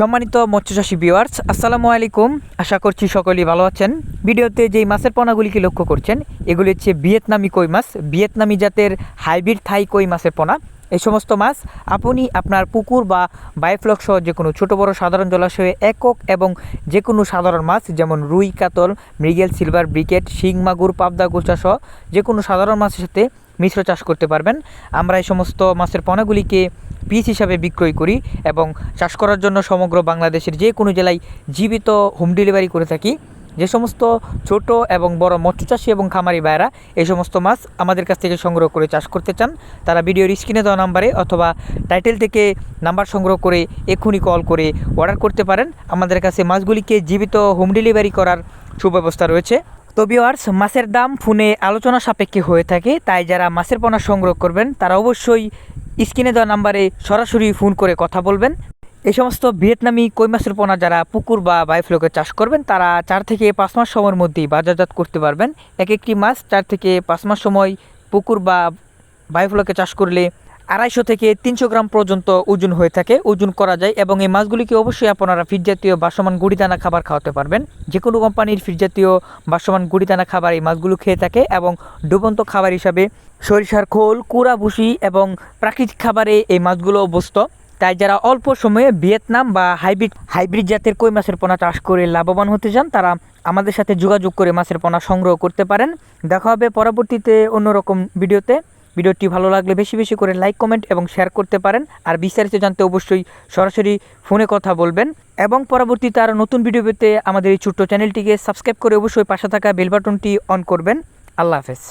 সম্মানিত মৎস্যচাষী বিওয়ার্স আসসালামু আলাইকুম। আশা করছি সকলেই ভালো আছেন। ভিডিওতে যেই মাছের পোনাগুলিকে লক্ষ্য করছেন, এগুলি হচ্ছে ভিয়েতনামি কই মাছ। ভিয়েতনামি জাতের হাইব্রিড থাই কই মাছের পোনা। এই সমস্ত মাছ আপনি আপনার পুকুর বা বায়োফ্লক সহ যে কোনো ছোটো, বড়, সাধারণ জলাশয়ে একক এবং যে কোনো সাধারণ মাছ, যেমন রুই, কাতল, মৃগেল, সিলভার ব্রিকেট, শিং, মাগুর, পাবদা গোচা সহ যে কোনো সাধারণ মাছের সাথে মিশ্র চাষ করতে পারবেন। আমরা এই সমস্ত মাছের পোনাগুলিকে পিস হিসাবে বিক্রয় করি এবং চাষ করার জন্য সমগ্র বাংলাদেশের যে কোনো জেলায় জীবিত হোম ডেলিভারি করে থাকি। যে সমস্ত ছোট এবং বড় মৎস্যচাষী এবং খামারি ভাইয়েরা এই সমস্ত মাছ আমাদের কাছ থেকে সংগ্রহ করে চাষ করতে চান, তারা ভিডিওর স্ক্রিনে দেওয়া নাম্বারে অথবা টাইটেল থেকে নাম্বার সংগ্রহ করে এক্ষুনি কল করে অর্ডার করতে পারেন। আমাদের কাছে মাছগুলিকে জীবিত হোম ডেলিভারি করার সুব্যবস্থা রয়েছে। তো ভিওয়ার্স মাছের দাম ফোনে আলোচনা সাপেক্ষে হয়ে থাকে, তাই যারা মাছের পোনা সংগ্রহ করবেন, তারা অবশ্যই স্ক্রিনে দেওয়া নাম্বারে সরাসরি ফোন করে কথা বলবেন। এই সমস্ত ভিয়েতনামি কই মাছের পোনা যারা পুকুর বা বায়ুফ্লোকে চাষ করবেন, তারা চার থেকে পাঁচ মাস সময়ের মধ্যেই বাজারজাত করতে পারবেন। এক একটি মাছ চার থেকে পাঁচ মাস সময় পুকুর বা বায়ুফ্লোকে চাষ করলে আড়াইশো থেকে তিনশো গ্রাম পর্যন্ত ওজন হয়ে থাকে। ওজন করা যায় এবং এই মাছগুলিকে অবশ্যই আপনারা ফিড জাতীয় বাসমান গুড়িদানা খাবার খাওয়াতে পারবেন। যে কোনো কোম্পানির ফিড জাতীয় বাসমান গুড়িদানা খাবার এই মাছগুলো খেয়ে থাকে এবং ডুবন্ত খাবার হিসাবে সরিষার খোল কুড়া ভুসি এবং প্রাকৃতিক খাবারে এই মাছগুলো অভ্যস্ত। তাই যারা অল্প সময়ে ভিয়েতনাম বা হাইব্রিড হাইব্রিড জাতের কই মাছের পোনা চাষ করে লাভবান হতে চান, তারা আমাদের সাথে যোগাযোগ করে মাছের পোনা সংগ্রহ করতে পারেন। দেখা হবে পরবর্তীতে অন্যরকম ভিডিওতে। ভিডিওটি ভালো লাগলে বেশি বেশি করে লাইক, কমেন্ট এবং শেয়ার করতে পারেন। আর বিস্তারিত জানতে অবশ্যই সরাসরি ফোনে কথা বলবেন। এবং পরবর্তীতে আরও নতুন ভিডিও পেতে আমাদের এই ছোট্ট চ্যানেলটিকে সাবস্ক্রাইব করে অবশ্যই পাশে থাকা বেল বাটনটি অন করবেন। আল্লাহ হাফেজ।